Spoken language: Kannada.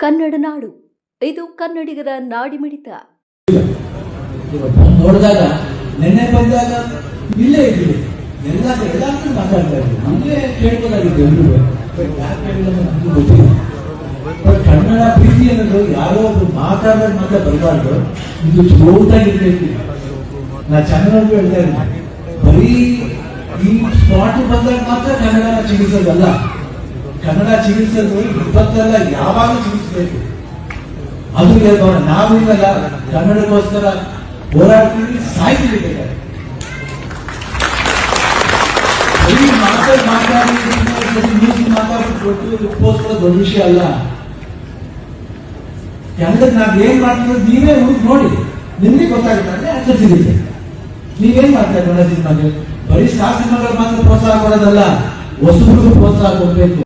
ಕನ್ನಡ ನಾಡು. ಇದು ಕನ್ನಡಿಗರ ನಾಡಿಮಿಡಿತ ಮಿಡಿತ. ನೋಡಿದಾಗ, ನಿನ್ನೆ ಬಂದಾಗ ಇಲ್ಲೇ ಇದ್ದೀವಿ ಎಲ್ಲ ಎಲ್ಲಾದ್ರೂ ಮಾತಾಡ್ತಾ ಇದ್ವಿ. ನಮಗೆ ಕೇಳ್ಬೋದಾಗಿತ್ತು ಬಟ್ ಕನ್ನಡ ಪ್ರೀತಿ ಅನ್ನೋದು ಯಾರೋ ಒಬ್ರು ಮಾತಾಡೋದು ಮಾತ್ರ ಬರಬಾರ್ದು. ಇದು ಜೋರಾಗಿರ್ಬೇಕು ನಾ ಚೆನ್ನಾಗಿ ಹೇಳ್ತಾ ಇದ್ದೀನಿ. ಬರೀ ಈ ಸ್ಪಾಟ್ ಬಂದಾಗ ಮಾತ್ರ ಕನ್ನಡ ಚಿಕಿತ್ಸೋದಲ್ಲ ಕನ್ನಡ ಚಿಕಿತ್ಸೆ ವಿಪತ್ತಲ್ಲ ಯಾವಾಗಲೂ ಚಿಕಿತ್ಸಬೇಕು ಅದು ನಾವು ಇಲ್ಲ ಕನ್ನಡಕ್ಕೋಸ್ಕರ ಹೋರಾಡ್ತೀವಿ ಸಾಯ್ತೀವಿ ಮಾತಾಡಿ ಮಾತಾಡಿ ದೊಡ್ಡ ವಿಷಯ ಅಲ್ಲ. ಕನ್ನಡಕ್ಕೆ ನಾವ್ ಏನ್ ಮಾಡ್ತೀವಿ ನೀವೇ ನೋಡಿ. ನಿಮ್ಗೆ ಗೊತ್ತಾಗುತ್ತೆ, ಅಂದ್ರೆ ಆನ್ಸರ್ ಸಿಗುತ್ತೆ. ನೀವೇನ್ ಮಾಡ್ತಾ ಕನ್ನಡ ಸಿನಿಮಾಗೆ? ಬರೀ ಸ್ಟಾರ್ ಸಿನಿಮಾಗಳು ಮಾತ್ರ ಪ್ರೋತ್ಸಾಹ ಕೊಡೋದಲ್ಲ, ಹೊಸಬ್ರಿಗೂ ಪ್ರೋತ್ಸಾಹ ಕೊಡ್ಬೇಕು.